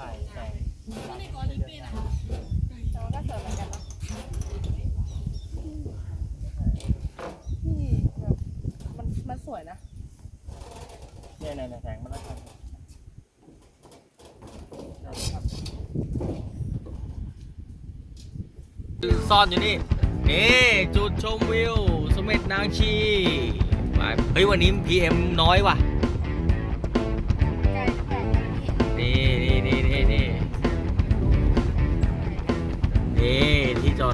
ถ่ายแสงแต่ว่าก็สวยเหมือนกันเนาะนี่แบบมันมันสวยนะ เนี่ยในแสงมันล้วกันซ่อนอยู่นี่ นี่จุดชมวิวสมเด็จนางชีไปเฮ้ย วันนี้ PM น้อยว่ะ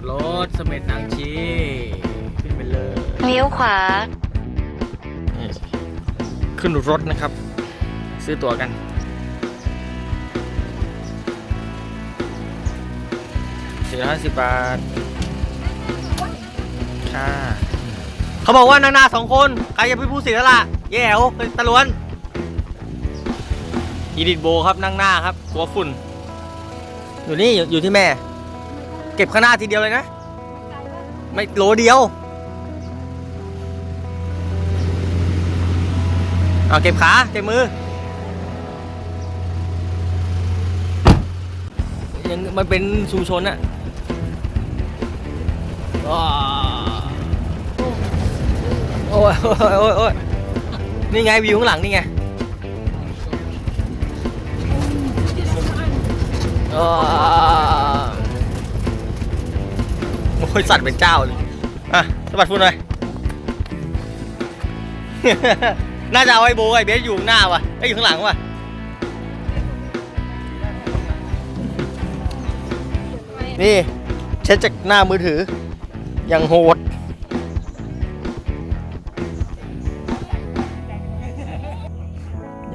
ดรถสมเด็จนางชีขึ้นไปเลยเลี้ยวขวา นี่ขึ้นรถนะครับ ซื้อตั๋วกันสี่ร้อยสิบบาท ค่ะ เขาบอกว่านั่งหน้าสองคน ใครจะเป็นผู้เสียสละแย่วเป็นตะลวนอีดิทโบครับนั่งหน้าครับกลัวฝุ่น อยู่นี่อยู่อยู่ที่แม่ ก็บข้างหน้าทีเดียวเลยนะ ไม่โลเดียว เอาเก็บขา เก็บมือ ยังมันเป็นชุมชนอะอ้าโอ้ยโอ้ยโอ้ยโอ้ยนี่ไงวิวข้างหลังนี่ไงอ้าโอ้ ยสัตว์เป็นเจ้าเลยอะสะบัดฝุ่นหน่อย น่าจะเอาไอ้โบไอ้เบสอยู่หน้าว่ะไอ้อยู่ข้างหลังว่ะนี่ เช็ดจากหน้ามือถือยังโหด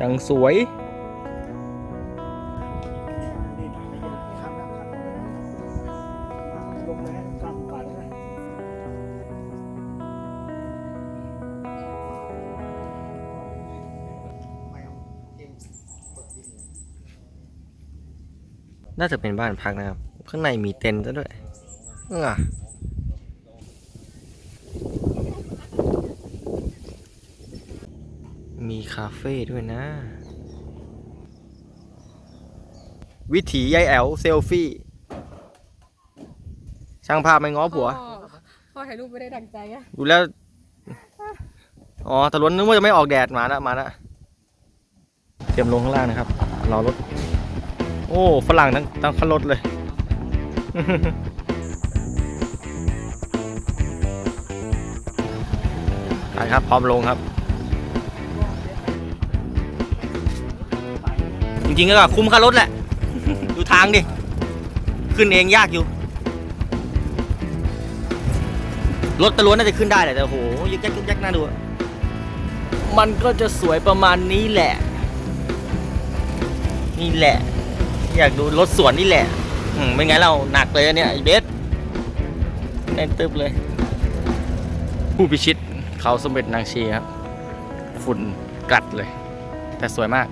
ยังสวย ลงเลย น่าจะเป็นบ้านพักนะครับ ข้างในมีเต็นท์ซะด้วยอะมีคาเฟ่ด้วยนะ วิถียายแอลเซลฟี่ ช่างภาพไม่ง้อผัวพอถ่ายรูปไม่ได้ดังใจอะดูแล้ว อ๋อตะล้วนนึกว่าจะไม่ออกแดดมาแล้วมาแล้วเตรียมลงข้างล่างนะครับ รอรถโอ้ฝรั่งทั้งทั้งคันรถเลยไปครับ พร้อมลงครับ จริงๆก็คุ้มค่ารถแหละ ดูทางดิ ขึ้นเองยากอยู่ รถตะล้วนน่าจะขึ้นได้แหละ แต่โหยึกยักยึกยักน่าดู มันก็จะสวยประมาณนี้แหละ นี่แหละ อยากดูรถสวนนี่แหละอืมไม่งั้นเราหนักเลยเนี่ยไอเบสแน่นตึบเลย ผู้พิชิตเขาสมเด็จนางชีครับ ฝุ่นกัดเลย แต่สวยมาก